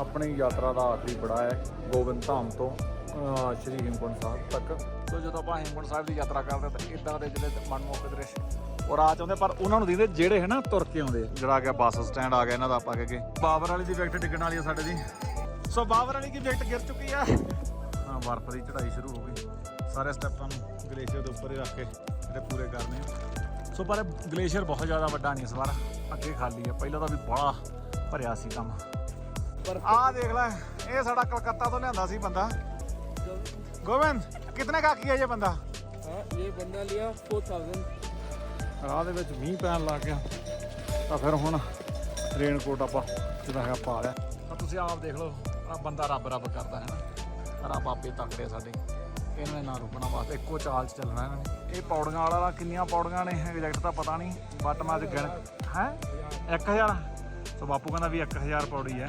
ਆਪਣੀ ਯਾਤਰਾ ਦਾ ਆਖਰੀ ਪੜਾ ਹੈ, ਗੋਬਿੰਦ ਧਾਮ ਤੋਂ ਸ਼੍ਰੀ ਹੇਮਕੁੰਟ ਸਾਹਿਬ ਤੱਕ। ਸੋ ਜਦੋਂ ਆਪਾਂ ਹੇਮਕੁੰਟ ਸਾਹਿਬ ਦੀ ਯਾਤਰਾ ਕਰਦੇ ਤਾਂ ਇਦਾਂ ਦੇ ਜਿਹੜੇ ਮਨਮੋਹਕ ਦ੍ਰਿਸ਼ ਉਹ ਰਾਹ ਚ ਆਉਂਦੇ ਪਰ ਉਹਨਾਂ ਨੂੰ ਦਿੰਦੇ ਜਿਹੜੇ ਹੈ ਨਾ ਤੁਰ ਕੇ ਆਉਂਦੇ ਜਿਹੜਾ ਆ ਗਿਆ ਬੱਸ ਸਟੈਂਡ ਆ ਗਿਆ ਇਹਨਾਂ ਦਾ ਆਪਾਂ ਅੱਗੇ ਬਾਬਰ ਵਾਲੀ ਦੀ ਵਿਕਟ ਡਿੱਗਣ ਵਾਲੀ ਆ ਸਾਡੇ ਦੀ। ਸੋ ਬਾਬਰ ਵਾਲੀ ਦੀ ਵਿਕਟ ਗਿਰ ਚੁੱਕੀ ਆ। ਹਾਂ, ਬਰਫ਼ ਦੀ ਚੜ੍ਹਾਈ ਸ਼ੁਰੂ ਹੋ ਗਈ। ਸਾਰੇ ਸਟੈਪਾਂ ਨੂੰ ਗਲੇਸ਼ੀਅਰ ਦੇ ਉੱਪਰ ਹੀ ਰੱਖ ਕੇ ਜਿਹੜੇ ਪੂਰੇ ਕਰਨੇ ਆ। ਸੋ ਪਰ ਗਲੇਸ਼ੀਅਰ ਬਹੁਤ ਜ਼ਿਆਦਾ ਵੱਡਾ ਨਹੀਂ ਇਸ ਵਾਰ। ਅੱਗੇ ਖਾਲੀ ਆ। ਪਹਿਲਾਂ ਤਾਂ ਵੀ ਬੜਾ ਭਰਿਆ ਸੀ ਕੰਮ। ਆਹ ਦੇਖ ਲੈ ਇਹ ਸਾਡਾ ਕਲਕੱਤਾ ਤੋਂ ਲਿਆਂਦਾ ਸੀ ਬੰਦਾ ਗੋਬਿੰਦ ਕਿਤਨੇ ਕਾ ਕੀ ਹੈ ਇਹ ਬੰਦਾ हाँ ये बंदा लिया फोर थाउजेंड ਰਾਹ ਦੇ ਵਿੱਚ ਮੀਂਹ ਪੈਣ ਲੱਗ ਗਿਆ ਤਾਂ ਫਿਰ ਹੁਣ ਰੇਨਕੋਟ ਆਪਾਂ ਜਿਹੜਾ ਹੈਗਾ ਪਾ ਲਿਆ ਤਾਂ ਤੁਸੀਂ ਆਪ ਦੇਖ ਲਓ ਆ ਬੰਦਾ ਰੱਬ ਰੱਬ ਕਰਦਾ ਹੈ ਨਾ ਰੱਬ ਆਪੇ ਤੱਕੜੇ ਸਾਡੇ ਇਹਨੂੰ ਨਾ ਰੁਕਣਾ ਵਾਸਤੇ ਇੱਕੋ ਚਾਲ 'ਚ ਚੱਲਣਾ ਇਹਨਾਂ ਨੇ ਇਹ ਪੌੜੀਆਂ ਵਾਲਾ ਕਿੰਨੀਆਂ ਪੌੜੀਆਂ ਨੇ ਐਗਜ਼ੈਕਟ ਤਾਂ ਪਤਾ ਨਹੀਂ ਬਟ ਮੈਂ ਅੱਜ ਗਿਣ ਹੈ 1000 ਸੋ ਬਾਪੂ ਕਹਿੰਦਾ ਵੀ 1000 ਪੌੜੀ ਹੈ।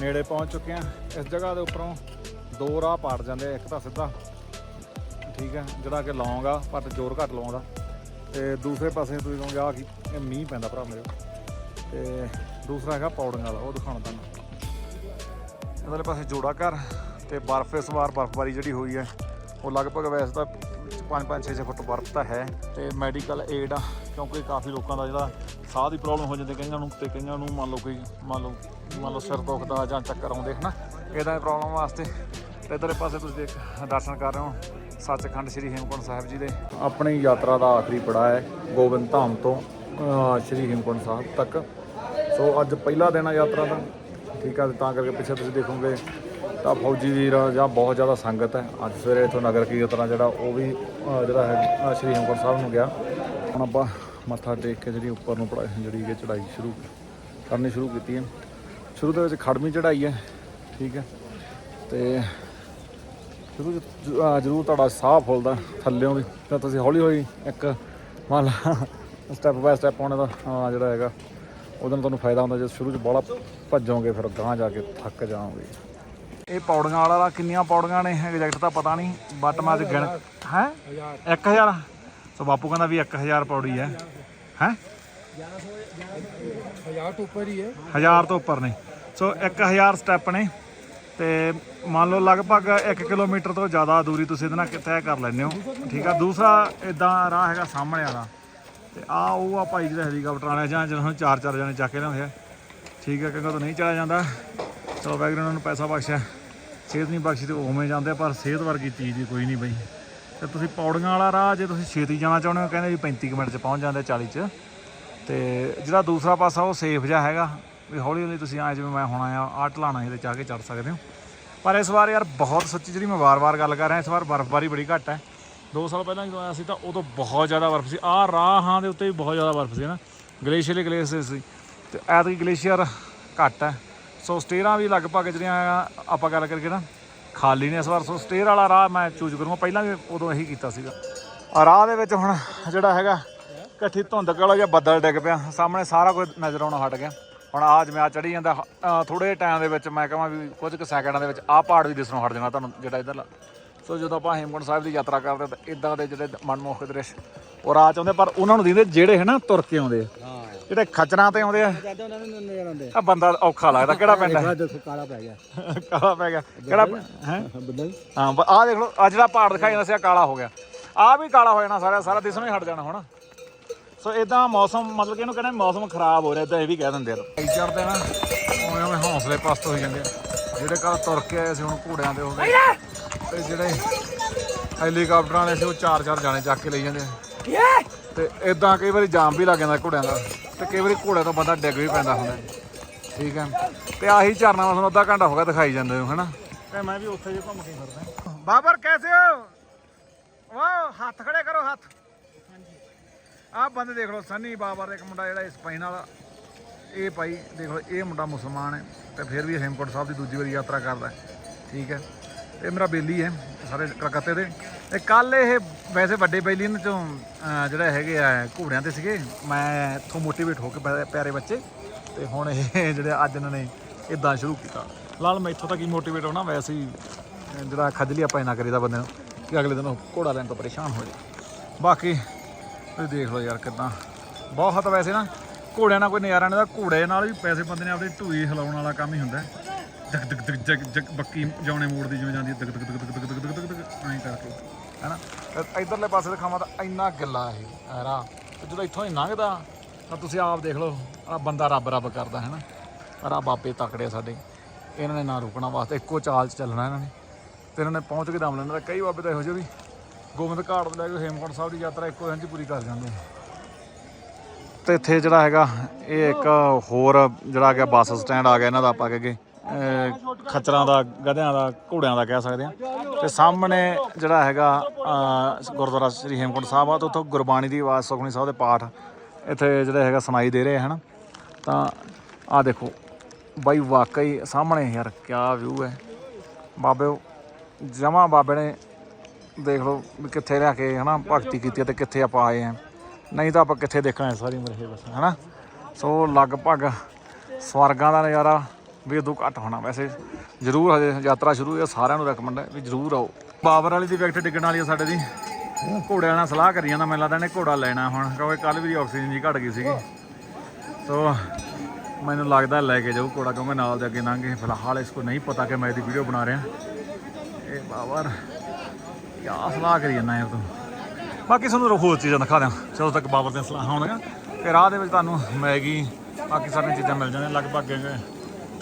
ਨੇੜੇ ਪਹੁੰਚ ਚੁੱਕੇ ਆ ਇਸ ਜਗ੍ਹਾ ਦੇ ਉੱਪਰੋਂ ਦੋ ਰਾਹ ਪਾੜ ਜਾਂਦੇ ਆ, ਇੱਕ ਤਾਂ ਸਿੱਧਾ ਠੀਕ ਹੈ ਜਿਹੜਾ ਕਿ ਲੌਂਗ ਆ ਪਰ ਜ਼ੋਰ ਘੱਟ ਲਾਉਂਦਾ ਤੇ ਦੂਸਰੇ ਪਾਸੇ ਤੁਸੀਂ ਕਹੋਗੇ ਆ ਕੀ ਇਹ ਮੀਂਹ ਪੈਂਦਾ ਭਰਾ ਮੇਰੇ। ਤੇ ਦੂਸਰਾ ਹੈਗਾ ਪੌੜੀਆਂ ਵਾਲਾ ਉਹ ਦਿਖਾਉਣਾ ਤੁਹਾਨੂੰ। ਇਹਦੇ ਪਾਸੇ ਜੋੜਾ ਘਰ ਤੇ ਬਰਫ਼ ਇਸ ਵਾਰ ਬਰਫ਼ਬਾਰੀ ਜਿਹੜੀ ਹੋਈ ਹੈ ਉਹ ਲਗਭਗ ਵੈਸੇ ਤਾਂ 5-5 6 ਫੁੱਟ ਬਰਫ਼ ਤਾਂ ਹੈ। ਤੇ ਮੈਡੀਕਲ ਏਡ ਆ ਕਿਉਂਕਿ ਕਾਫੀ ਲੋਕਾਂ ਦਾ ਜਿਹੜਾ ਸਾਹ ਦੀ ਪ੍ਰੋਬਲਮ ਹੋ ਜਾਂਦੀ ਕਈਆਂ ਨੂੰ ਤੇ ਕਈਆਂ ਨੂੰ ਮੰਨ ਲਓ ਕੋਈ, ਮੰਨ ਲਓ ਮੰਨ ਲਓ ਸਿਰ ਦੁਖਦਾ ਜਾਂ ਚੱਕਰ ਆਉਂਦੇ, ਹਨਾ? ਇਹਦਾ ਦੀ ਪ੍ਰੋਬਲਮ ਵਾਸਤੇ। ਤੇ ਇਧਰਲੇ ਪਾਸੇ ਤੁਸੀਂ ਦੇਖ, ਦਰਸ਼ਨ ਕਰ ਰਹੇ ਹੋ, ਸੱਚਖੰਡ ਸ੍ਰੀ ਹੇਮਕੁੰਟ ਸਾਹਿਬ ਜੀ ਦੇ। ਆਪਣੀ ਯਾਤਰਾ ਦਾ ਆਖਰੀ ਪੜਾਅ ਹੈ, ਗੋਬਿੰਦ ਧਾਮ ਤੋਂ ਸ੍ਰੀ ਹੇਮਕੁੰਟ ਸਾਹਿਬ ਤੱਕ। ਸੋ ਅੱਜ ਪਹਿਲਾ ਦਿਨ ਆ ਯਾਤਰਾ ਦਾ। ਠੀਕ ਆ, ਤੇ ਤਾਂ ਕਰਕੇ ਪਿੱਛੇ ਤੁਸੀਂ ਦੇਖੋਗੇ, ਤਾਂ ਫੌਜੀ ਵੀਰ ਜਾਂ ਬਹੁਤ ਜ਼ਿਆਦਾ ਸੰਗਤ ਹੈ। ਅੱਜ ਸਵੇਰੇ ਇਥੋਂ ਨਗਰ ਕੀਰਤਨ ਜਿਹੜਾ, ਉਹ ਵੀ ਜਿਹੜਾ ਹੈ ਸ੍ਰੀ ਹੇਮਕੁੰਟ ਸਾਹਿਬ ਨੂੰ ਗਿਆ। ਹੁਣ ਆਪਾਂ ਮੱਥਾ ਟੇਕ ਕੇ ਜਿਹੜੀ ਉੱਪਰ ਨੂੰ ਪੜਾਈ ਜਿਹੜੀ ਕਿ ਚੜਾਈ ਸ਼ੁਰੂ ਕਰਨੀ ਸ਼ੁਰੂ ਕੀਤੀ ਹੈ। ਸ਼ੁਰੂ ਦੇ ਵਿੱਚ ਖੜਵੀਂ ਚੜਾਈ ਹੈ, ਠੀਕ ਹੈ। ਤੇ ਸ਼ੁਰੂ 'ਚ ਜ਼ਰੂਰ ਤੁਹਾਡਾ ਸਾਹ ਫੁੱਲਦਾ ਥੱਲਿਓਂ ਵੀ। ਤਾਂ ਤੁਸੀਂ ਹੌਲੀ ਹੌਲੀ ਇੱਕ ਮੰਨ ਲਾ ਸਟੈਪ ਬਾਏ ਸਟੈਪ ਆਉਣੇ ਦਾ ਜਿਹੜਾ ਹੈਗਾ, ਉਹਦੇ ਨਾਲ ਤੁਹਾਨੂੰ ਫਾਇਦਾ ਹੁੰਦਾ। ਜੇ ਸ਼ੁਰੂ 'ਚ ਬੜਾ ਭੱਜੋਗੇ, ਫਿਰ ਗਾਂਹ ਜਾ ਕੇ ਥੱਕ ਜਾਓਗੇ। ਇਹ ਪੌੜੀਆਂ ਵਾਲਾ ਕਿੰਨੀਆਂ ਪੌੜੀਆਂ ਨੇ? ਐਗਜ਼ੈਕਟ ਤਾਂ ਪਤਾ ਨਹੀਂ ਬਟ ਮੈਂ ਅੱਜ ਗਿਣ ਹੈ? 1000 ਸੋ ਬਾਪੂ ਕਹਿੰਦਾ ਵੀ 1000 ਪੌੜੀ ਹੈ। ਹੈ? 1000 ਤੋਂ ਉੱਪਰ ਹੀ ਹੈ। ਹਜ਼ਾਰ ਤੋਂ ਉੱਪਰ ਨੇ ਸੋ 1000 ਸਟੈਪ ਨੇ। ਤੇ ਮੰਨ ਲਓ ਲਗਭਗ 1 ਕਿਲੋਮੀਟਰ ਤੋਂ ਜ਼ਿਆਦਾ ਦੂਰੀ ਤੁਸੀਂ ਇਹਦੇ ਨਾਲ ਤੈਅ ਕਰ ਲੈਂਦੇ ਹੋ। ਠੀਕ ਆ। ਦੂਸਰਾ ਇਦਾਂ ਰਾਹ ਹੈਗਾ ਸਾਹਮਣੇ ਵਾਲਾ। ਤੇ ਆ ਉਹ ਆ ਭਾਈ ਜਿਹੜਾ ਹੈਲੀਕਾਪਟਰ ਆਣਾ ਜਾਂ ਜਿਹਨਾਂ ਨੂੰ ਚਾਰ ਚਾਰ ਜਣੇ ਚੱਕ ਕੇ ਲਿਆਉਂਦੇ ਆ। ਠੀਕ ਹੈ ਕਿਉਂਕਿ ਤੋਂ ਨਹੀਂ ਚਲਾ ਜਾਂਦਾ। ਚਲੋ ਵੈਗਰ ਉਹਨਾਂ ਨੂੰ ਪੈਸਾ ਬਖਸ਼ਿਆ। ਸਿਹਤ ਨਹੀਂ ਬਖਸ਼ੀ ਤੇ ਉਵੇਂ ਜਾਂਦੇ ਪਰ ਸਿਹਤ ਵਰਗੀ ਚੀਜ਼ ਕੋਈ ਨਹੀਂ ਬਈ। ਤੇ ਤੁਸੀਂ ਪੌੜੀਆਂ ਵਾਲਾ ਰਾਹ, ਜੇ ਤੁਸੀਂ ਛੇਤੀ ਜਾਣਾ ਚਾਹੁੰਦੇ ਹੋ, ਕਹਿੰਦੇ ਵੀ 35 ਕੁ ਮਿੰਟ 'ਚ ਪਹੁੰਚ ਜਾਂਦੇ 40 'ਚ। ਤੇ ਜਿਹੜਾ ਦੂਸਰਾ ਪਾਸਾ, ਉਹ ਸੇਫ ਜਿਹਾ ਹੈਗਾ। ਵੀ ਹੌਲੀ ਹੌਲੀ ਤੁਸੀਂ ਆ ਜਿਵੇਂ ਮੈਂ ਹੁਣ ਆਇਆ, ਆਹ ਢਲਾਣਾ ਇਹਦੇ ਚਾਹ ਕੇ ਚੜ ਸਕਦੇ ਹੋ। ਪਰ ਇਸ ਵਾਰ ਯਾਰ ਬਹੁਤ ਸੱਚੀ ਜਿਹੜੀ ਮੈਂ ਵਾਰ-ਵਾਰ ਗੱਲ ਕਰ ਰਿਹਾ, ਇਸ ਵਾਰ ਬਰਫ਼ਬਾਰੀ ਬੜੀ ਘੱਟ ਹੈ। 2 ਸਾਲ ਪਹਿਲਾਂ ਜਦੋਂ ਆਇਆ ਸੀ ਤਾਂ ਉਦੋਂ ਬਹੁਤ ਜ਼ਿਆਦਾ ਬਰਫ਼ ਸੀ। ਆਹ ਰਾਹਾਂ ਦੇ ਉੱਤੇ ਵੀ ਬਹੁਤ ਜ਼ਿਆਦਾ ਬਰਫ਼ ਸੀ ਨਾ। ਗਲੇਸ਼ੀਅਰ ਗਲੇਸ਼ੀਅਰ ਸੀ। ਤੇ ਐਤਕੀ ਗਲੇਸ਼ੀਅਰ ਘੱਟ ਹੈ। ਸੋ ਸਟੇਰਾਂ ਵੀ ਲਗਭਗ ਜਿਹੜੀਆਂ ਆਪਾਂ ਗੱਲ ਕਰਕੇ ਨਾ ਖਾਲੀ ਨੇ ਇਸ ਵਾਰ, ਸੋ ਸਟੇਅਰ ਵਾਲਾ ਰਾਹ ਮੈਂ ਚੂਜ਼ ਕਰੂੰਗਾ। ਪਹਿਲਾਂ ਵੀ ਉਦੋਂ ਇਹੀ ਕੀਤਾ ਸੀਗਾ। ਆ ਰਾਹ ਦੇ ਵਿੱਚ ਹੁਣ ਜਿਹੜਾ ਹੈਗਾ, ਇਕੱਠੀ ਧੁੰਦ ਕਾਲਾ ਜਿਹਾ ਬੱਦਲ ਡਿੱਗ ਪਿਆ। ਸਾਹਮਣੇ ਸਾਰਾ ਕੁਝ ਨਜ਼ਰ ਆਉਣਾ ਹਟ ਗਿਆ। ਹੁਣ ਆ ਜਿਵੇਂ ਆ ਚੜੀ ਜਾਂਦਾ ਥੋੜੇ ਟਾਈਮ ਦੇ ਵਿੱਚ ਮੈਂ ਕਹਾਂ ਵੀ ਕੁਝ ਕੁ ਸੈਕਿੰਡਾਂ ਦੇ ਵਿੱਚ ਆਹ ਪਹਾੜ ਵੀ ਦਿਸਣੋਂ ਹਟ ਜਾਣਾ ਤੁਹਾਨੂੰ, ਜਿਹੜਾ ਇਧਰਲਾ। ਸੋ ਜਦੋਂ ਆਪਾਂ ਹੇਮਕੁੰਟ ਸਾਹਿਬ ਦੀ ਯਾਤਰਾ ਕਰਦੇ ਤਾਂ ਇਦਾਂ ਦੇ ਜਿਹੜੇ ਮਨਮੋਹਕ ਦ੍ਰਿਸ਼ ਉਹ ਰਾਹ ਚ ਆਉਂਦੇ ਪਰ ਉਹਨਾਂ ਨੂੰ ਦਿੰਦੇ ਜਿਹੜੇ ਹੈ ਨਾ ਤੁਰ ਕੇ ਆਉਂਦੇ ਜਿਹੜੇ ਖਚਰਾਂ ਤੇ ਆਉਂਦੇ ਆ। ਆ। ਬੰਦਾ ਔਖਾ ਲੱਗਦਾ ਕਿਹੜਾ ਪਿੰਡ ਹੈ ਦੇਖੋ ਕਾਲਾ ਪੈ ਗਿਆ। ਕਾਲਾ ਪੈ ਗਿਆ। ਕਿਹੜਾ ਹੈ ਆ। ਹੋ? ਵੀ ਕਾਲਾ ਹੋ ਜਾਣਾ ਸਾਰਾ ਸਾਰਾ ਦਿਸਣੋਂ ਹੀ ਹਟ ਜਾਣਾ ਹੁਣ। ਸੋ ਇਦਾਂ ਮੌਸਮ ਮਤਲਬ ਕਿ ਇਹਨੂੰ ਕਹਿੰਦੇ ਮੌਸਮ ਖਰਾਬ ਹੋ ਰਿਹਾ ਇਦਾਂ ਇਹ ਵੀ ਕਹਿ ਦਿੰਦੇ ਆ। ਚੜਦੇ ਨਾ ਉਵੇਂ ਉਵੇਂ ਹੌਸਲੇ ਪਸਤ ਹੋ ਜਾਂਦੇ ਜਿਹੜੇ ਕੱਲ ਤੁਰ ਕੇ ਆਏ ਸੀ ਹੁਣ ਘੋੜਿਆਂ ਦੇ ਹੋ ਗਏ। ਤੇ ਜਿਹੜੇ ਹੈਲੀਕਾਪਟਰਾਂ ਵਾਲੇ ਸੀ ਉਹ ਚਾਰ ਚਾਰ ਜਾਣੇ ਚੱਕ ਕੇ ਲਈ ਜਾਂਦੇ ਆ। ਤੇ ਇਦਾਂ ਕਈ ਵਾਰੀ ਜਾਮ ਵੀ ਲੱਗ ਜਾਂਦਾ ਘੋੜਿਆਂ ਦਾ। ਤੇ ਕਈ ਵਾਰੀ ਘੋੜੇ ਤੋਂ ਬੰਦਾ ਡਿੱਗ ਵੀ ਪੈਂਦਾ ਹੁੰਦਾ। ਠੀਕ ਹੈ। ਤੇ ਆਹੀ ਝਰਨਾ ਤੁਹਾਨੂੰ ਅੱਧਾ ਘੰਟਾ ਹੋ ਗਿਆ ਦਿਖਾਈ ਜਾਂਦੇ ਹੋ ਹਨਾ? ਤੇ ਮੈਂ ਵੀ ਉੱਥੇ ਜੇ ਘੁੰਮ ਕੇ ਫਿਰਦਾ। ਬਾਬਰ ਕੈਸੇ ਹੋ? ਵਾਹ ਹੱਥ ਖੜੇ ਕਰੋ ਹੱਥ। ਆਹ ਬੰਦੇ ਦੇਖ ਲਓ ਸੰਨੀ ਬਾਬਰ ਇੱਕ ਮੁੰਡਾ ਜਿਹੜਾ ਸਪਾਈਨ ਵਾਲਾ। ਇਹ ਭਾਈ ਦੇਖ ਲਓ ਇਹ ਮੁੰਡਾ ਮੁਸਲਮਾਨ ਹੈ ਤੇ ਫਿਰ ਵੀ ਹੇਮਕੁੰਟ ਸਾਹਿਬ ਦੀ ਦੂਜੀ ਵਾਰੀ ਯਾਤਰਾ ਕਰਦਾ ਠੀਕ ਹੈ। ਇਹ ਮੇਰਾ ਬੇਲੀ ਹੈ ਸਾਰੇ ਕਲਕੱਤੇ ਦੇ। ਤੇ ਕੱਲ ਇਹ ਵੈਸੇ ਵੱਡੇ ਬੇਲੀ ਇਹਨਾਂ ਚੋਂ ਅਹ, ਜਿਹੜੇ ਹੈਗੇ ਆ ਘੋੜਿਆਂ ਤੇ ਸੀਗੇ। ਮੈਂ ਇੱਥੋਂ ਮੋਟੀਵੇਟ ਹੋ ਕੇ ਪਿਆ- ਪਿਆਰੇ ਬੱਚੇ। ਤੇ ਹੁਣ ਇਹ ਜਿਹੜੇ ਅੱਜ ਇਹਨਾਂ ਨੇ ਇਦਾਂ ਸ਼ੁਰੂ ਕੀਤਾ। ਲਾਲ ਮੈਂ ਇੱਥੋਂ ਤੱਕ ਹੀ ਮੋਟੀਵੇਟ ਹੋਣਾ ਵੈਸੇ ਹੀ ਅਹ, ਜਿਹੜਾ ਖੱਜਲੀ ਆਪਾਂ ਨਾ ਕਰੀਦਾ ਬੰਦੇ ਨੂੰ ਕਿ ਅਗਲੇ ਦਿਨ ਉਹ ਘੋੜਾ ਲੈਣ ਤੋਂ ਪਰੇਸ਼ਾਨ ਹੋ ਜਾਏ। ਬਾਕੀ ਤੁਸੀਂ ਦੇਖ ਲਓ ਯਾਰ ਕਿਦਾਂ। ਬਹੁਤ ਵੈਸੇ ਨਾ ਘੋੜਿਆਂ ਨਾਲ ਕੋਈ ਨਜ਼ਾਰਾ ਨਹੀਂ ਦਾ ਘੋੜੇ ਨਾਲ ਵੀ ਪੈਸੇ ਬੰਦੇ ਨੇ ਆਪਣੀ ਢੂਈ ਹਿਲਾਉਣ ਵਾਲਾ ਕੰਮ ਹੀ ਹੁੰਦਾ। ਹੈ। ਜਗ ਜਗ ਜਗ ਜਗ ਜਗ ਬੱਕੀ ਜਾਉਣੇ ਮੋੜ ਦੀ ਜਿਵੇਂ ਜਾਂਦੀ ਹੈ, ਦਗ ਦਗ ਦਗ ਦਗ ਦਗ ਦਗ ਦਗ ਦਗ ਐਂ ਕਰਕੇ ਹੈਨਾ ਤੇ ਇਧਰਲੇ ਪਾਸੇ ਦਿਖਾਵਾਂ ਤਾਂ ਇੰਨਾ ਗਿੱਲਾ ਇਹ ਐਰਾ ਤੇ ਜਦੋਂ ਇੱਥੋਂ ਹੀ ਲੰਘਦਾ ਤਾਂ ਤੁਸੀਂ ਆਪ ਦੇਖ ਲਓ ਆ ਬੰਦਾ ਰੱਬ ਰੱਬ ਕਰਦਾ ਹੈ ਨਾ ਪਰ ਆ ਬਾਬੇ ਤਕੜੇ ਆ ਸਾਡੇ ਇਹਨਾਂ ਨੇ ਨਾ ਰੁਕਣਾ ਵਾਸਤੇ ਇੱਕੋ ਚਾਲ 'ਚ ਚੱਲਣਾ ਇਹਨਾਂ ਨੇ ਤੇ ਇਹਨਾਂ ਨੇ ਪਹੁੰਚ ਕੇ ਦਮ ਲੈਣਾ ਤਾਂ ਕਈ ਬਾਬੇ ਤਾਂ ਇਹੋ ਜਿਹੇ ਵੀ ਗੋਬਿੰਦ ਘਾਟ ਤੋਂ ਲੈ ਕੇ ਹੇਮਕੁੰਟ ਸਾਹਿਬ ਦੀ ਯਾਤਰਾ ਇੱਕੋ ਦਿਨ 'ਚ ਪੂਰੀ ਕਰ ਜਾਂਦੇ ਆ ਤੇ ਇੱਥੇ ਜਿਹੜਾ ਹੈਗਾ ਇਹ ਇੱਕ ਹੋਰ ਜਿਹੜਾ ਹੈਗਾ ਬੱਸ ਸਟੈਂਡ ਆ ਗਿਆ ਇਹਨਾਂ ਦਾ ਆਪਾਂ ਕਹਗੇ ਖੱਚਰਾਂ ਦਾ, ਗਧਿਆਂ ਦਾ, ਘੋੜਿਆਂ ਦਾ ਕਹਿ ਸਕਦੇ ਆ ਤੇ ਸਾਹਮਣੇ ਜਿਹੜਾ ਹੈਗਾ ਗੁਰਦੁਆਰਾ ਸ੍ਰੀ ਹੇਮਕੁੰਟ ਸਾਹਿਬ ਆ, ਤੇ ਉੱਥੋਂ ਗੁਰਬਾਣੀ ਦੀ ਆਵਾਜ਼ ਸੁਖਮਨੀ ਸਾਹਿਬ ਦੇ ਪਾਠ ਇੱਥੇ ਜਿਹੜੇ ਹੈਗਾ ਸੁਣਾਈ ਦੇ ਰਹੇ ਹਨ। ਤਾਂ ਆ ਦੇਖੋ, ਬਾਈ ਵਾਕਈ ਸਾਹਮਣੇ ਯਾਰ ਕਿਆ ਵਿਊ ਹੈ। ਬਾਬੇ ਜਮਾ ਬਾਬੇ ਨੇ ਦੇਖ ਲਓ ਵੀ ਕਿੱਥੇ ਰਹਿ ਕੇ ਹਨਾ ਭਗਤੀ ਕੀਤੀ ਹੈ ਤੇ ਕਿੱਥੇ ਆਪਾਂ ਆਏ ਆ ਨਹੀਂ ਤਾਂ ਆਪਾਂ ਕਿੱਥੇ ਦੇਖਣਾ ਸਾਰੀ ਉਮਰ ਇਹ ਬਸ, ਹਨਾ? ਸੋ ਲਗਭਗ ਸਵਰਗਾਂ ਦਾ ਨਜ਼ਾਰਾ ਵੀ ਉਦੋਂ ਘੱਟ ਹੋਣਾ। ਵੈਸੇ ਜ਼ਰੂਰ ਹਜੇ ਯਾਤਰਾ ਸ਼ੁਰੂ ਹੋਈ ਆ, ਸਾਰਿਆਂ ਨੂੰ ਰეკਮੈਂਡ ਹੈ ਵੀ ਜ਼ਰੂਰ ਆਓ। ਬਾਬਰ ਵਾਲੀ ਦੀ ਵਿਕਟ ਡਿੱਗਣ ਵਾਲੀ ਆ ਸਾਡੇ ਦੀ। ਘੋੜਿਆਂ ਨਾਲ ਸਲਾਹ ਕਰੀ ਜਾਂਦਾ, ਮੈਨੂੰ ਲੱਗਦਾ ਇਹਨੇ ਘੋੜਾ ਲੈਣਾ ਹੁਣ, ਕਿਉਂਕਿ ਕੱਲ ਵੀ ਆਕਸੀਜਨ ਜੀ ਘਟ ਗਈ ਸੀਗੀ। ਸੋ ਮੈਨੂੰ ਲੱਗਦਾ ਲੈ ਕੇ ਜਾਊ ਘੋੜਾ, ਕਿਉਂਕਿ ਨਾਲ ਦੇ ਅੱਗੇ ਲੰਘੇ ਫਿਲਹਾਲ ਇਸ ਕੋ ਨਹੀਂ ਪਤਾ ਕਿ ਮੈਂ ਇਹਦੀ ਵੀਡੀਓ ਬਣਾ ਰਿਹਾ। ਇਹ ਬਾਬਰ ਕਿਆ ਸਲਾਹ ਕਰੀ ਜਾਂਦਾ ਯਾਰ ਤੂੰ। ਬਾਕੀ ਤੁਹਾਨੂੰ ਰੋ ਹੋਰ ਚੀਜ਼ਾਂ ਦਿਖਾ ਦਿਆਂ। ਜਦੋਂ ਤੱਕ ਬਾਬਰ ਦੀਆਂ ਸਲਾਹਾਂ ਹੋਣਗੀਆਂ, ਤੇ ਰਾਹ ਦੇ ਵਿੱਚ ਤੁਹਾਨੂੰ ਮੈਗੀ, ਬਾਕੀ ਸਾਰੀਆਂ ਚੀਜ਼ਾਂ ਮਿਲ ਜਾਣੀਆਂ, ਲਗਭਗ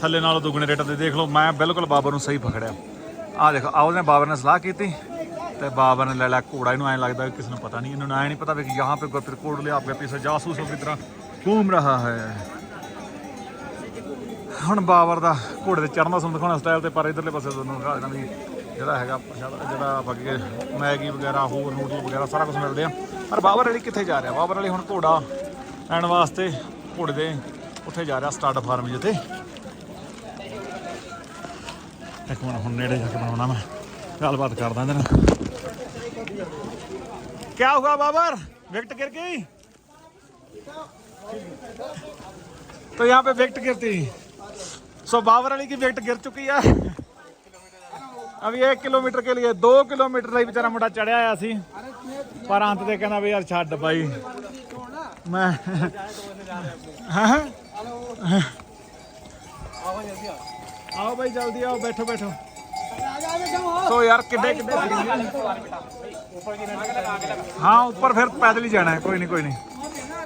ਥੱਲੇ ਨਾਲੋਂ ਦੁੱਗਣੇ ਰੇਟਾਂ ਤੇ ਦੇਖ ਲਓ, ਮੈਂ ਬਿਲਕੁਲ ਬਾਬਰ ਨੂੰ ਸਹੀ ਪਕੜਿਆ। ਆਹ ਦੇਖੋ ਆ ਉਹਨੇ ਬਾਬਰ ਨੇ ਸਲਾਹ ਕੀਤੀ ਤੇ ਬਾਬਰ ਨੇ ਲੈ ਲਿਆ ਘੋੜਾ। ਇਹਨੂੰ ਐਂ ਲੱਗਦਾ ਕਿਸੇ ਨੂੰ ਪਤਾ ਨਹੀਂ, ਇਹਨੂੰ ਐਂ ਨਹੀਂ ਪਤਾ ਵੀ ਕਿ ਯਹਾਂ ਪੇ ਗੁਰਪ੍ਰੀਤ ਕੋੜ ਲਿਆ, ਆਪਕੇ ਪੀਛੇ ਜਾਸੂਸ ਹੋ ਤਰ੍ਹਾਂ ਘੂਮ ਰਹਾ ਹੈ। ਹੁਣ ਬਾਬਰ ਦਾ ਘੋੜੇ ਤੇ ਚੜਨਾ ਸਾਨੂੰ ਦਿਖਾਉਣਾ ਸਟਾਈਲ ਤੇ, ਪਰ ਇਧਰਲੇ ਪਾਸੇ ਤੁਹਾਨੂੰ ਦਿਖਾ ਦੇਣਾ ਵੀ ਜਿਹੜਾ ਹੈਗਾ ਜਿਹੜਾ ਬੱਗੇ ਮੈਗੀ ਵਗੈਰਾ, ਹੋਰ ਨੂਡਲ ਵਗੈਰਾ, ਸਾਰਾ ਕੁਝ ਮਿਲਦੇ ਆ। ਪਰ ਬਾਬਰ ਵਾਲੀ ਕਿੱਥੇ ਜਾ ਰਿਹਾ? ਬਾਬਰ ਵਾਲੀ ਹੁਣ ਘੋੜਾ ਲੈਣ ਵਾਸਤੇ ਘੋੜੇ ਦੇ ਉੱਥੇ ਜਾ ਰਿਹਾ, ਸਟਾਰਟ ਫਾਰਮ ਜਿੱਥੇ। ਇੱਕ ਮਿੰਟ ਹੁਣ ਨੇੜੇ ਜਾ ਕੇ ਬਣਾਉਣਾ ਮੈਂ ਗੱਲਬਾਤ ਕਰਦਾ ਇਹਦੇ ਨਾਲ क्या हुआ बाबर विकेट गिर गई तो यहाँ पे विकेट गिरती सो बाबर अली की विकेट गिर चुकी है ਅਭੀ 1 ਕਿਲੋਮੀਟਰ ਕੇ ਲਈ 2 ਕਿਲੋਮੀਟਰ ਲਈ ਵਿਚਾਰਾ ਮੁੰਡਾ ਚੜਿਆ ਆਇਆ ਸੀ ਪਰ ਅੰਤ ਤੇ ਕਹਿੰਦਾ ਵੀ ਯਾਰ ਛੱਡ ਬਾਈ ਮੈਂ ਹਾਂ आओ भाई जल्दी आओ बैठो बैठो। तो यार किड़े किड़े किड़े किड़े हाँ ऊपर फिर पैदल ही जाना है कोई नहीं कोई नहीं।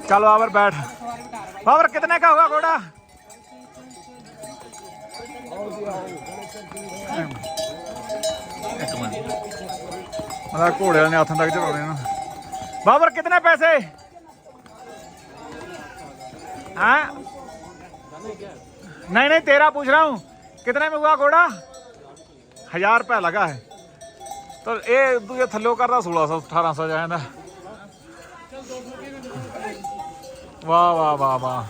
चलो बाबर बैठ। बाबर कितने का होगा घोड़ा? मतलब घोड़े वाले हाथों तक चलाने बाबर कितने पैसे? हाँ? नहीं नहीं तेरा पूछ रहा हूँ। कितने में हुआ घोड़ा हजार रुपया लगा है ਤਾਂ ਇਹ ਦੂਜੇ ਥੱਲੇ ਕਰਦਾ 1600 1800 ਜਾ ਜਾਂਦਾ ਵਾਹ ਵਾਹ ਵਾਹ ਵਾਹ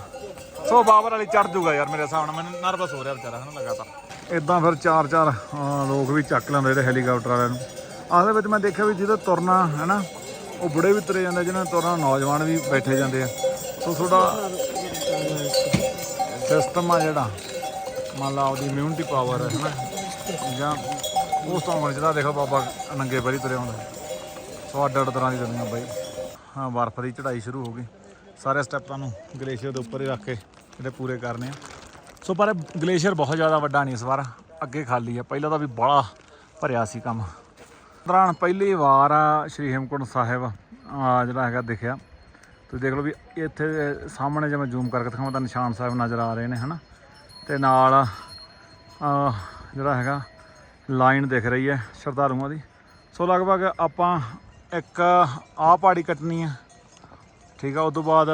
ਸੋ ਬਾਬਰ ਵਾਲੀ ਚੜ ਜੂਗਾ ਯਾਰ ਮੇਰੇ ਹਿਸਾਬ ਨਾਲ ਮੈਨੂੰ ਨਰਵਸ ਹੋ ਰਿਹਾ ਵਿਚਾਰਾ ਹਨਾ ਲਗਾਤਾਰ ਇਦਾਂ ਫਿਰ ਚਾਰ ਚਾਰ ਹਾਂ, ਲੋਕ ਵੀ ਚੱਕ ਲੈਂਦੇ ਜਿਹੜੇ ਹੈਲੀਕਾਪਟਰ ਵਾਲਿਆਂ ਨੂੰ ਆਹਦੇ ਵਿੱਚ ਮੈਂ ਦੇਖਿਆ ਵੀ ਜਿਹਦੇ ਤੁਰਨਾ ਹੈਨਾ ਉਹ ਬੁੜੇ ਵੀ ਤੁਰੇ ਜਾਂਦੇ ਜਿਹਨਾਂ ਨੇ ਤੁਰਨਾ ਨੌਜਵਾਨ ਵੀ ਬੈਠੇ ਜਾਂਦੇ ਆ ਸੋ ਥੋੜਾ ਸਿਸਟਮ ਆ ਜਿਹੜਾ ਮੰਨ ਲਾ ਆਪਦੀ ਇਮਿਊਨਿਟੀ ਪਾਵਰ ਹੈ, ਹਨਾ? ਜਾਂ ਉਸ ਤੋਂ ਹੁਣ ਜਿਹੜਾ ਦੇਖੋ ਬਾਬਾ ਨੰਗੇ ਪੈਰੀ ਤੁਰਿਆ ਹੁੰਦਾ। ਸੋ ਅੱਡ ਅੱਡ ਤਰ੍ਹਾਂ ਦੀ ਦੁਨੀਆ ਬਾਈ। ਹਾਂ, ਬਰਫ਼ ਦੀ ਚੜ੍ਹਾਈ ਸ਼ੁਰੂ ਹੋ ਗਈ। ਸਾਰੇ ਸਟੈਪਾਂ ਨੂੰ ਗਲੇਸ਼ੀਅਰ ਦੇ ਉੱਪਰ ਹੀ ਰੱਖ ਕੇ ਜਿਹੜੇ ਪੂਰੇ ਕਰਨੇ ਆ। ਸੋ ਪਰ ਗਲੇਸ਼ੀਅਰ ਬਹੁਤ ਜ਼ਿਆਦਾ ਵੱਡਾ ਨਹੀਂ ਇਸ ਵਾਰ। ਅੱਗੇ ਖਾਲੀ ਆ। ਪਹਿਲਾਂ ਤਾਂ ਵੀ ਬੜਾ ਭਰਿਆ ਸੀ ਕੰਮ। ਦੌਰਾਨ ਪਹਿਲੀ ਵਾਰ ਆ ਸ਼੍ਰੀ ਹੇਮਕੁੰਟ ਸਾਹਿਬ ਜਿਹੜਾ ਹੈਗਾ ਦਿਖਿਆ। ਤੁਸੀਂ ਦੇਖ ਲਓ ਵੀ ਇੱਥੇ ਸਾਹਮਣੇ ਜੇ ਮੈਂ ਜ਼ੂਮ ਕਰਕੇ ਦਿਖਾਵਾਂ ਤਾਂ ਨਿਸ਼ਾਨ ਸਾਹਿਬ ਨਜ਼ਰ ਆ ਰਹੇ ਨੇ, ਹਨਾ? ਤੇ ਨਾਲ ਜਿਹੜਾ ਹੈਗਾ, ਲਾਈਨ ਦਿਖ ਰਹੀ ਹੈ ਸ਼ਰਧਾਲੂਆਂ ਦੀ। ਸੋ ਲਗਭਗ ਆਪਾਂ ਇੱਕ ਆਹ ਪਹਾੜੀ ਕੱਟਣੀ ਹੈ ਠੀਕ ਆ ਉਸ ਤੋਂ ਬਾਅਦ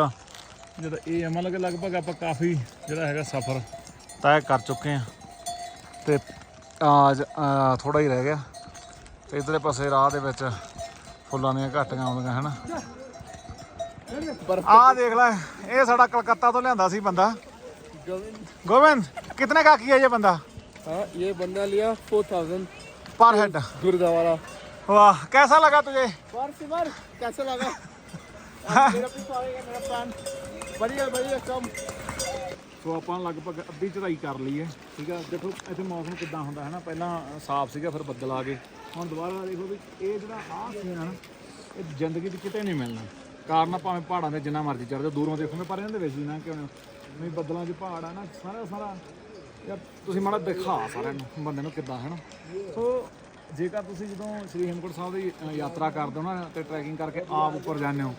ਜਿਹੜਾ ਇਹ ਹੈ ਮਤਲਬ ਕਿ ਲਗਭਗ ਆਪਾਂ ਕਾਫੀ ਜਿਹੜਾ ਹੈਗਾ ਸਫ਼ਰ ਤੈਅ ਕਰ ਚੁੱਕੇ ਆ। ਤੇ ਆਜ ਥੋੜਾ ਹੀ ਰਹਿ ਗਿਆ। ਤੇ ਇਧਰਲੇ ਪਾਸੇ ਰਾਹ ਦੇ ਵਿੱਚ ਫੁੱਲਾਂ ਦੀਆਂ ਘਾਟੀਆਂ ਆਉਂਦੀਆਂ, ਹਨਾ? ਆਹ ਦੇਖ ਲੈ, ਇਹ ਸਾਡਾ ਕਲਕੱਤਾ ਤੋਂ ਲਿਆਂਦਾ ਸੀ ਬੰਦਾ। गोविंद ਗੋਬਿੰਦ ਕਿਤਨੇ का किया ये बंदा हाँ ये बंदा लिया four thousand per head gurdwara वाह कैसा लगा तुझे बार से बार कैसा लगा मेरा पीछे आएगा मेरा प्लान बढ़िया बढ़िया कम ਸੋ ਆਪਾਂ ਲਗਭਗ ਅੱਧੀ ਚੜਾਈ ਕਰ ਲਈ ਹੈ ਠੀਕ ਆ ਦੇਖੋ ਇੱਥੇ ਮੌਸਮ ਕਿੱਦਾਂ ਹੁੰਦਾ ਹੈ ਨਾ ਪਹਿਲਾਂ ਸਾਫ਼ ਸੀਗਾ ਫਿਰ ਬੱਦਲ ਆ ਗਏ ਹੁਣ ਦੁਬਾਰਾ ਦੇਖੋ ਵੀ ਇਹ ਜਿਹੜਾ ਆਹ ਸੀਨ ਹੈ ਨਾ ਇਹ ਜ਼ਿੰਦਗੀ 'ਚ ਕਿਤੇ ਨਹੀਂ ਮਿਲਣਾ ਕਾਰਨ ਆ ਭਾਵੇਂ ਪਹਾੜਾਂ ਦੇ ਜਿੰਨਾ ਮਰਜ਼ੀ ਚੜ੍ਹ ਜਾਓ ਦੂਰੋਂ ਦੇਖੋਗੇ ਪਰ ਇਹਨਾਂ ਦੇ ਵਿੱਚ ਵੀ ਨਾ ਕਿਉਂ ਨਹੀਂ ਬੱਦਲਾਂ 'ਚ ਪਹਾੜ ਆ ਨਾ ਸਾਰਾ ਸਾਰਾ। ਯਾਰ ਤੁਸੀਂ ਮਾੜਾ ਦਿਖਾ ਸਾਰਿਆਂ ਨੂੰ ਬੰਦੇ ਨੂੰ ਕਿੱਦਾਂ ਹੈ ਨਾ ਸੋ ਜੇਕਰ ਤੁਸੀਂ ਜਦੋਂ ਸ੍ਰੀ ਹੇਮਕੁੰਟ ਸਾਹਿਬ ਦੀ ਯਾਤਰਾ ਕਰਦੇ ਹੋ ਨਾ ਤੇ ਟਰੈਕਿੰਗ ਕਰਕੇ ਆਪ ਉੱਪਰ ਜਾਂਦੇ ਹੋ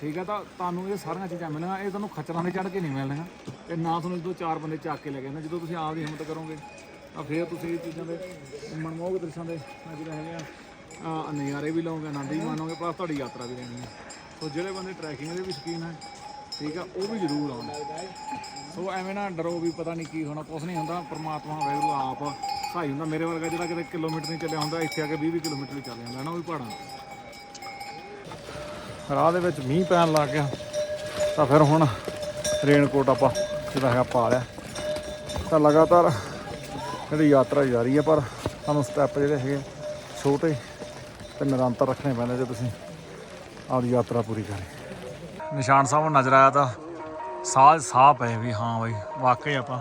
ਠੀਕ ਹੈ ਤਾਂ ਤੁਹਾਨੂੰ ਇਹ ਸਾਰੀਆਂ ਚੀਜ਼ਾਂ ਮਿਲਣਗੀਆਂ ਇਹ ਤੁਹਾਨੂੰ ਖੱਚਰਾਂ ਦੇ ਚੜ੍ਹ ਕੇ ਨਹੀਂ ਮਿਲਣਗੀਆਂ। ਤੇ ਨਾ ਤੁਹਾਨੂੰ ਜਦੋਂ ਚਾਰ ਬੰਦੇ ਚੱਕ ਕੇ ਲੈ ਗਏ ਨਾ ਜਦੋਂ ਤੁਸੀਂ ਆਪ ਦੀ ਹਿੰਮਤ ਕਰੋਗੇ ਤਾਂ ਫਿਰ ਤੁਸੀਂ ਇਹ ਚੀਜ਼ਾਂ ਦੇ ਮਨਮੋਹਕ ਦ੍ਰਿਸ਼ਾਂ ਦੇ ਅ, ਜਿਹੜੇ ਹੈਗੇ ਆ ਨਜ਼ਾਰੇ ਵੀ ਲਓਗੇ ਆਨੰਦ ਵੀ ਮਾਣੋਗੇ ਪਰ ਤੁਹਾਡੀ ਯਾਤਰਾ ਵੀ ਰਹਿਣੀ ਹੈ ਸੋ ਜਿਹੜੇ ਬੰਦੇ ਟਰੈਕਿੰਗ ਦੇ ਵੀ ਸ਼ੌਕੀਨ ਹੈ ਠੀਕ ਆ, ਉਹ ਵੀ ਜ਼ਰੂਰ ਆਉਣ ਸੋ ਐਵੇਂ ਨਾ ਡਰੋ ਵੀ ਪਤਾ ਨਹੀਂ ਕੀ ਹੋਣਾ, ਕੁਛ ਨਹੀਂ ਹੁੰਦਾ, ਪਰਮਾਤਮਾ ਵੈਗਰੂ ਆਪ ਸਹਾਈ ਹੁੰਦਾ। ਮੇਰੇ ਵਰਗਾ ਜਿਹੜਾ ਕਿਤੇ ਕਿਲੋਮੀਟਰ ਨਹੀਂ ਚੱਲਿਆ ਹੁੰਦਾ, ਇੱਥੇ ਆ ਕੇ 20 20 ਕਿਲੋਮੀਟਰ ਹੀ ਚੱਲ ਜਾਂਦਾ ਨਾ, ਉਹ ਵੀ ਪਹਾੜਾਂ ਰਾਹ ਦੇ ਵਿੱਚ ਮੀਂਹ ਪੈਣ ਲੱਗ ਗਿਆ, ਤਾਂ ਫਿਰ ਹੁਣ ਰੇਨਕੋਟ ਆਪਾਂ ਜਿਹੜਾ ਹੈਗਾ ਪਾ ਲਿਆ ਤਾਂ ਲਗਾਤਾਰ ਜਿਹੜੀ ਯਾਤਰਾ ਜਾਰੀ ਹੈ ਪਰ ਸਾਨੂੰ ਸਟੈਪ ਜਿਹੜੇ ਹੈਗੇ ਛੋਟੇ ਤੇ ਨਿਰੰਤਰ ਰੱਖਣੇ ਪੈਂਦੇ ਜੇ ਤੁਸੀਂ ਆਪਦੀ ਯਾਤਰਾ ਪੂਰੀ ਕਰੇ। ਨਿਸ਼ਾਨ ਸਾਹਿਬ ਨੂੰ ਨਜ਼ਰ ਆਇਆ ਤਾਂ ਸਾਹ ਸਾਹ ਪਏ ਵੀ, ਹਾਂ ਬਈ, ਵਾਕਈ ਆਪਾਂ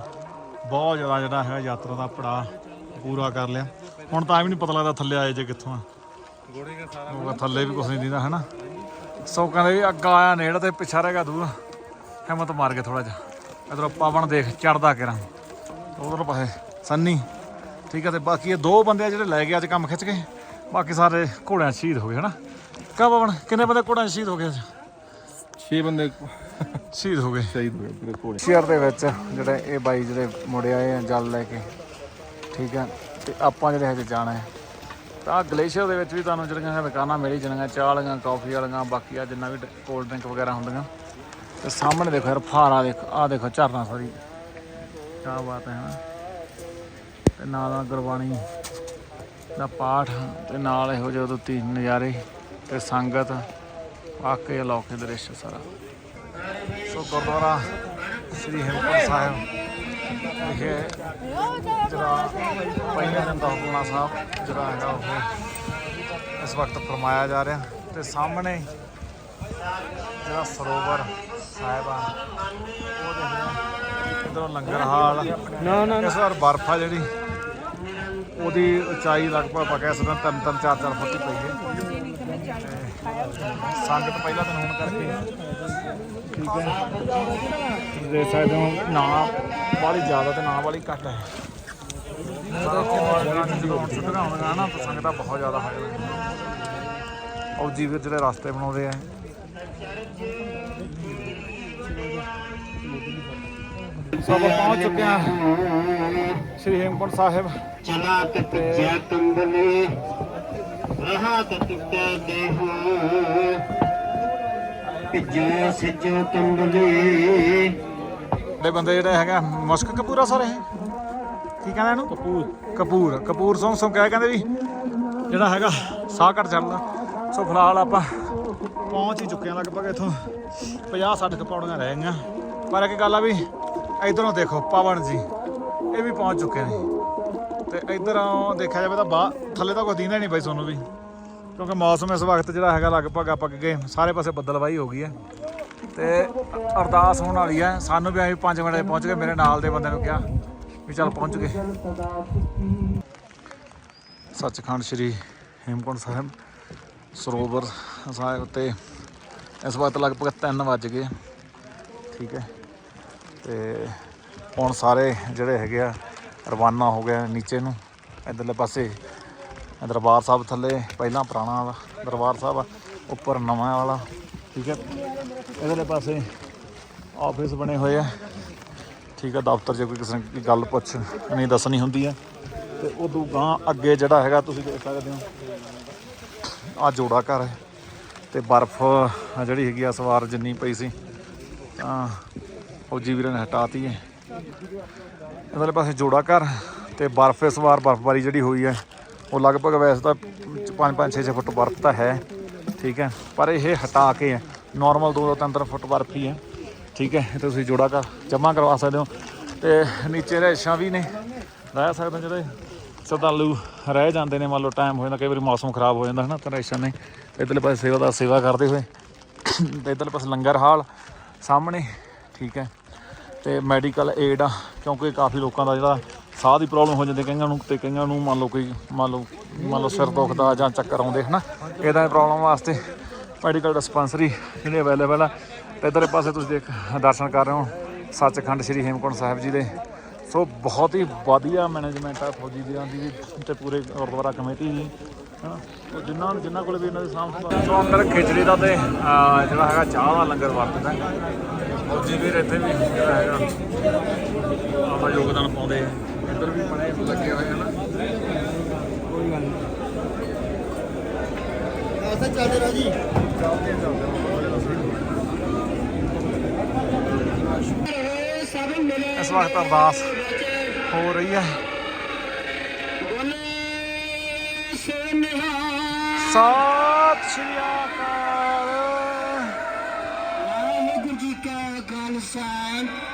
ਬਹੁਤ ਜ਼ਿਆਦਾ ਜਿਹੜਾ ਹੈ ਯਾਤਰਾ ਦਾ ਪੜਾ ਪੂਰਾ ਕਰ ਲਿਆ। ਹੁਣ ਤਾਂ ਵੀ ਨਹੀਂ ਪਤਾ ਲੱਗਦਾ ਥੱਲੇ ਆਏ ਜੇ ਕਿੱਥੋਂ ਆ। ਉਹ ਥੱਲੇ ਵੀ ਕੁਝ ਨਹੀਂ ਦਿੰਦਾ ਹੈ ਨਾ ਸੋ ਕਹਿੰਦੇ ਵੀ ਅੱਗਾ ਆਇਆ ਨੇੜੇ ਤੇ ਪਿੱਛਾ ਰਹਿ ਗਿਆ ਦੂਰ। ਹਿੰਮਤ ਮਾਰ ਕੇ ਥੋੜਾ ਜਿਹਾ। ਇਧਰੋਂ ਪਵਨ ਦੇਖ ਚੜਦਾ ਕਿਰਾਂ। ਉਧਰ ਪਾਸੇ ਸੰਨੀ। ਠੀਕ ਹੈ ਤੇ ਬਾਕੀ ਇਹ ਦੋ ਬੰਦੇ ਆ ਜਿਹੜੇ ਲੈ ਗਏ ਅੱਜ ਕੰਮ ਖਿੱਚ ਕੇ। ਬਾਕੀ ਸਾਰੇ ਘੋੜਿਆਂ 'ਚ ਸ਼ਹੀਦ ਹੋ ਗਏ, ਹਨਾ? ਕਾ ਪਵਨ, ਕਿੰਨੇ ਬੰਦੇ ਘੋੜਿਆਂ 'ਚ ਸ਼ਹੀਦ ਹੋ ਗਏ ਅੱਜ? 6 ਬੰਦੇ ਸ਼ਹੀਦ ਹੋ ਗਏ। ਸ਼ਹੀਦ ਹੋਏ ਪੂਰੇ ਕੋਲੇ ਸ਼ੇਅਰ ਦੇ ਵਿੱਚ ਜਿਹੜੇ ਇਹ ਬਾਈ ਜਿਹੜੇ ਮੁੰਡੇ ਆਏ ਆ ਜਲ ਲੈ ਕੇ ਠੀਕ ਆ? ਤੇ ਆਪਾਂ ਜਿਹੜੇ ਹਜੇ ਜਾਣਾ ਹੈ। ਤਾਂ ਗਲੇਸ਼ੀਅਰ ਦੇ ਵਿੱਚ ਵੀ ਤੁਹਾਨੂੰ ਜਿਹੜੀਆਂ ਹੈ ਦੁਕਾਨਾਂ ਮਿਲੀ ਜਾਣਗੀਆਂ ਚਾਹ ਵਾਲੀਆਂ ਕਾਫੀ ਵਾਲੀਆਂ ਬਾਕੀ ਆ ਜਿੰਨਾ ਵੀ ਕੋਲਡ ਡਰਿੰਕ ਵਗੈਰਾ ਹੁੰਦੀਆਂ। ਤੇ ਸਾਹਮਣੇ ਦੇਖੋ ਯਾਰ ਫਾਰਾ ਦੇਖੋ ਆ ਦੇਖੋ ਝਰਨਾ ਸਾਰੀ। ਕੀ ਬਾਤ ਹੈ ਨਾ ਤੇ ਨਾਲ ਆ ਗੁਰਬਾਣੀ ਦਾ ਪਾਠ ਤੇ ਨਾਲ ਇਹੋ ਜਿਹੇ ਉਦੋਂ ਨਜ਼ਾਰੇ ਤੇ ਸੰਗਤ। ਵਾਕਈ ਅਲੌਕਿਕ ਦ੍ਰਿਸ਼ ਸਾਰਾ। ਸੋ ਗੁਰਦੁਆਰਾ ਸ੍ਰੀ ਹੇਮਕੁੰਟ ਸਾਹਿਬ ਵਿਖੇ ਜਿਹੜਾ ਪਹਿਲੇ ਦਿਨ ਦਾ ਸਾਹਿਬ ਜਿਹੜਾ ਹੈਗਾ ਉਹ ਇਸ ਵਕਤ ਫਰਮਾਇਆ ਜਾ ਰਿਹਾ। ਤੇ ਸਾਹਮਣੇ ਜਿਹੜਾ ਸਰੋਵਰ ਸਾਹਿਬ ਆ ਉਹ ਦੇਖਦੇ ਇਧਰੋਂ ਲੰਗਰ ਹਾਲ ਨਾ ਨਾ। ਇਸ ਵਾਰ ਬਰਫ ਆ ਜਿਹੜੀ ਉਹਦੀ ਉਚਾਈ ਲਗਭਗ ਆਪਾਂ ਕਹਿ ਸਕਦੇ ਹਾਂ ਤਿੰਨ ਤਿੰਨ ਚਾਰ ਚਾਰ ਫੁੱਟ ਹੀ ਪਈ ਹੈ। ਸੰਗਤ ਪਹਿਲਾ ਦਿਨ ਹੋਣ ਕਰਕੇ ਠੀਕ ਹੈ। ਦੇਖ ਸਕਦੇ ਹੋ ਨਾ ਵਾਲੀ ਜ਼ਿਆਦਾ ਤੇ ਨਾ ਵਾਲੀ ਘੱਟ ਹੈ। ਨਾ ਤਾਂ ਬਹੁਤ ਜ਼ਿਆਦਾ ਉਹ ਜੀਵ ਜਿਹੜੇ ਰਸਤੇ ਬਣਾਉਂਦੇ ਆ। ਸੋ ਆਪਾਂ ਪਹੁੰਚ ਚੁੱਕੇ ਹਾਂ ਸ਼੍ਰੀ ਹੇਮਕੁੰਟ ਸਾਹਿਬ। ਚਲਾ ਤੇ ਭੱਜਿਆ ਕੰਬਲੇ ਸਿਜੋ ਕੰਬਲੇ ਦੇ ਬੰਦੇ ਜਿਹੜੇ ਹੈਗਾ ਮੁਸ਼ਕ ਕਪੂਰਾ ਸਾਰੇ? ਇਹ ਕੀ ਕਹਿੰਦਾ ਇਹਨੂੰ? ਕਪੂਰ। ਕਪੂਰ। ਕਪੂਰ ਸੌਂ ਸੌਂ ਕਹਿ ਕਹਿੰਦੇ ਵੀ ਜਿਹੜਾ ਹੈਗਾ। ਸਾਹ ਘਟ ਚੱਲਦਾ। ਸੋ ਫਿਲਹਾਲ ਆਪਾਂ ਪਹੁੰਚ ਹੀ ਚੁੱਕੇ ਹਾਂ ਲਗਭਗ ਇੱਥੋਂ। 50 60 ਪੌੜੀਆਂ ਰਹਿ ਗਈਆਂ। ਪਰ ਇੱਕ ਗੱਲ ਆ ਵੀ ਇਧਰੋਂ ਦੇਖੋ ਪਵਨ ਜੀ ਇਹ ਵੀ ਪਹੁੰਚ ਚੁੱਕੇ ਨੇ। ਤੇ ਇਧਰੋਂ ਦੇਖਿਆ ਜਾਵੇ ਤਾਂ ਬਾ ਥੱਲੇ ਤਾਂ ਕੋਈ ਦੀਂਦਾ ਨਹੀਂ ਬਾਈ ਤੁਹਾਨੂੰ ਵੀ। ਕਿਉਂਕਿ ਮੌਸਮ ਇਸ ਵਕਤ ਜਿਹੜਾ ਹੈਗਾ ਲਗਭਗ ਆਪਾਂ ਅੱਗੇ ਸਾਰੇ ਪਾਸੇ ਬੱਦਲਵਾਈ ਹੋ ਗਈ ਹੈ। ਤੇ ਅਰਦਾਸ ਹੋਣ ਵਾਲੀ ਹੈ। ਸਾਨੂੰ ਵੀ ਐਂ 5 ਮਿੰਟ ਪਹੁੰਚ ਗਏ। ਮੇਰੇ ਨਾਲ ਦੇ ਬੰਦੇ ਨੂੰ ਕਿਹਾ ਵੀ ਚੱਲ ਪਹੁੰਚ ਗਏ। ਸੱਚਖੰਡ ਸ੍ਰੀ ਹੇਮਕੁੰਟ ਸਾਹਿਬ ਸਰੋਵਰ ਸਾਹਿਬ ਤੇ ਇਸ ਵਕਤ ਲਗਭਗ 3 ਵੱਜ ਗਏ। ਠੀਕ ਹੈ। ਤੇ ਹੁਣ ਸਾਰੇ ਜਿਹੜੇ ਹੈਗੇ ਆ ਰਵਾਨਾ ਹੋ ਗਿਆ ਨੀਚੇ ਨੂੰ। ਇਧਰਲੇ ਪਾਸੇ ਦਰਬਾਰ ਸਾਹਿਬ ਥੱਲੇ, ਪਹਿਲਾਂ ਪੁਰਾਣਾ ਦਰਬਾਰ ਸਾਹਿਬ ਉੱਪਰ ਨਵਾਂ ਵਾਲਾ, ਠੀਕ ਹੈ। ਇਧਰਲੇ ਪਾਸੇ ਆਫਿਸ ਬਣੇ ਹੋਏ ਆ। ਠੀਕ ਹੈ ਦਫ਼ਤਰ ਜੇ ਕੋਈ ਕਿਸੇ ਨੇ ਗੱਲ ਪੁੱਛ ਨਹੀਂ ਦੱਸਣੀ ਹੁੰਦੀ ਹੈ ਤੇ ਉਦੋਂ ਗਾਂ ਅੱਗੇ ਜਿਹੜਾ ਹੈਗਾ, ਤੁਸੀਂ ਦੇਖ ਸਕਦੇ ਹੋ। ਆ ਜੋੜਾ ਘਰ ਹੈ। ਤੇ ਬਰਫ਼ ਜਿਹੜੀ ਹੈਗੀ ਆ, ਸਵਾਰ ਜਿੰਨੀ ਪਈ ਸੀ, ਤਾਂ ਫੌਜੀ ਵੀਰਾਂ ਨੇ ਹਟਾਤੀ ਹੈ। ਇਧਰਲੇ ਪਾਸੇ ਜੋੜਾ ਘਰ ਤੇ ਬਰਫ਼ ਇਸ ਵਾਰ ਬਰਫ਼ਬਾਰੀ ਜਿਹੜੀ ਹੋਈ ਹੈ, ਉਹ ਲਗਭਗ ਵੈਸੇ ਤਾਂ 5-5 6-6 ਫੁੱਟ ਬਰਫ਼ ਤਾਂ ਹੈ, ਠੀਕ ਹੈ। ਪਰ ਇਹ ਹਟਾ ਕੇ ਹੈ ਨਾਰਮਲ 2-3 ਫੁੱਟ ਬਰਫ਼ ਹੀ ਹੈ, ਠੀਕ ਹੈ। ਤੇ ਤੁਸੀਂ ਜੋੜਾ ਘਰ ਜਮ੍ਹਾਂ ਕਰਵਾ ਸਕਦੇ ਹੋ ਤੇ ਨੀਚੇ ਰੇਸ਼ਾਂ ਵੀ ਨੇ, ਰਹਿ ਸਕਦੇ ਹੋ ਜਿਹੜੇ ਸ਼ਰਧਾਲੂ ਰਹਿ ਜਾਂਦੇ ਨੇ, ਮੰਨ ਲਓ ਟਾਈਮ ਹੋ ਜਾਂਦਾ, ਕਈ ਵਾਰੀ ਮੌਸਮ ਖਰਾਬ ਹੋ ਜਾਂਦਾ ਹੈ ਨਾ ਤਾਂ ਰੇਸ਼ਾਂ ਨੇ ਇਧਰਲੇ ਪਾਸੇ ਸੇਵਾ ਦਾ ਸੇਵਾ ਕਰਦੇ ਹੋਏ ਤੇ ਇਧਰਲੇ ਪਾਸੇ ਲੰਗਰ ਹਾਲ ਸਾਹਮਣੇ, ਠੀਕ ਹੈ। ਤੇ ਮੈਡੀਕਲ ਏਡ ਆ, ਕਿਉਂਕਿ ਕਾਫੀ ਲੋਕਾਂ ਦਾ ਜਿਹੜਾ ਸਾਹ ਦੀ ਪ੍ਰੋਬਲਮ ਹੋ ਜਾਂਦੀ, ਕਈਆਂ ਨੂੰ ਤੇ ਕਈਆਂ ਨੂੰ ਮੰਨ ਲਓ ਕੋਈ, ਮੰਨ ਲਓ ਮੰਨ ਲਓ ਸਿਰ ਦੁਖਦਾ ਜਾਂ ਚੱਕਰ ਆਉਂਦੇ, ਹਨਾ? ਦੀ ਪ੍ਰੋਬਲਮ ਵਾਸਤੇ ਮੈਡੀਕਲ ਡਿਸਪੈਂਸਰੀ ਜਿਹੜੇ ਅਵੇਲੇਬਲ ਆ। ਤੇ ਇਧਰਲੇ ਪਾਸੇ ਤੁਸੀਂ ਦੇਖ, ਦਰਸ਼ਨ ਕਰ ਰਹੇ ਹੋ, ਸੱਚਖੰਡ ਸ੍ਰੀ ਹੇਮਕੁੰਟ ਸਾਹਿਬ ਜੀ ਦੇ। ਸੋ ਬਹੁਤ ਹੀ ਵਧੀਆ ਮੈਨੇਜਮੈਂਟ ਆ ਫੌਜੀ ਦੀਆਂ ਦੀ ਵੀ, ਤੇ ਪੂਰੇ ਗੁਰਦੁਆਰਾ ਕਮੇਟੀ ਦੀ, ਹਨਾ? ਉਹ ਜਿਨ੍ਹਾਂ ਜਿਨ੍ਹਾਂ ਕੋਲ ਵੀ ਇਹਨਾਂ ਦੀ ਸਾਂਭ ਸੰਭਾਲ ਸੋ ਅੰਦਰ ਖਿਚੜੀ ਦਾ ਤੇ ਜਿਹੜਾ ਹੈਗਾ ਚਾਹ ਦਾ ਲੰਗਰ ਵਰਤਦਾ। ਫੌਜੀ ਵੀਰ ਇੱਥੇ ਵੀ ਹੈਗਾ। ਆਪਣਾ ਯੋਗਦਾਨ ਪਾਉਂਦੇ ਆ। ਇੱਧਰ ਵੀ ਬੜੇ ਲੱਗੇ ਹੋਏ ਹਨ ਕੋਈ ਗੱਲ ਨਹੀਂ। ਐਸਾ ਚੱਲ ਰਿਹਾ ਜੀ। ਚੱਲਦੇ ਆ, ਚੱਲਦੇ ਇਸ ਵਕਤ ਅਰਦਾਸ ਹੋ ਰਹੀ ਹੈ। ਸਤਿ ਸ਼੍ਰੀ ਅਕਾਲ। ਵਾਹਿਗੁਰੂ ਜੀ ਕਾ ਖਾਲਸਾ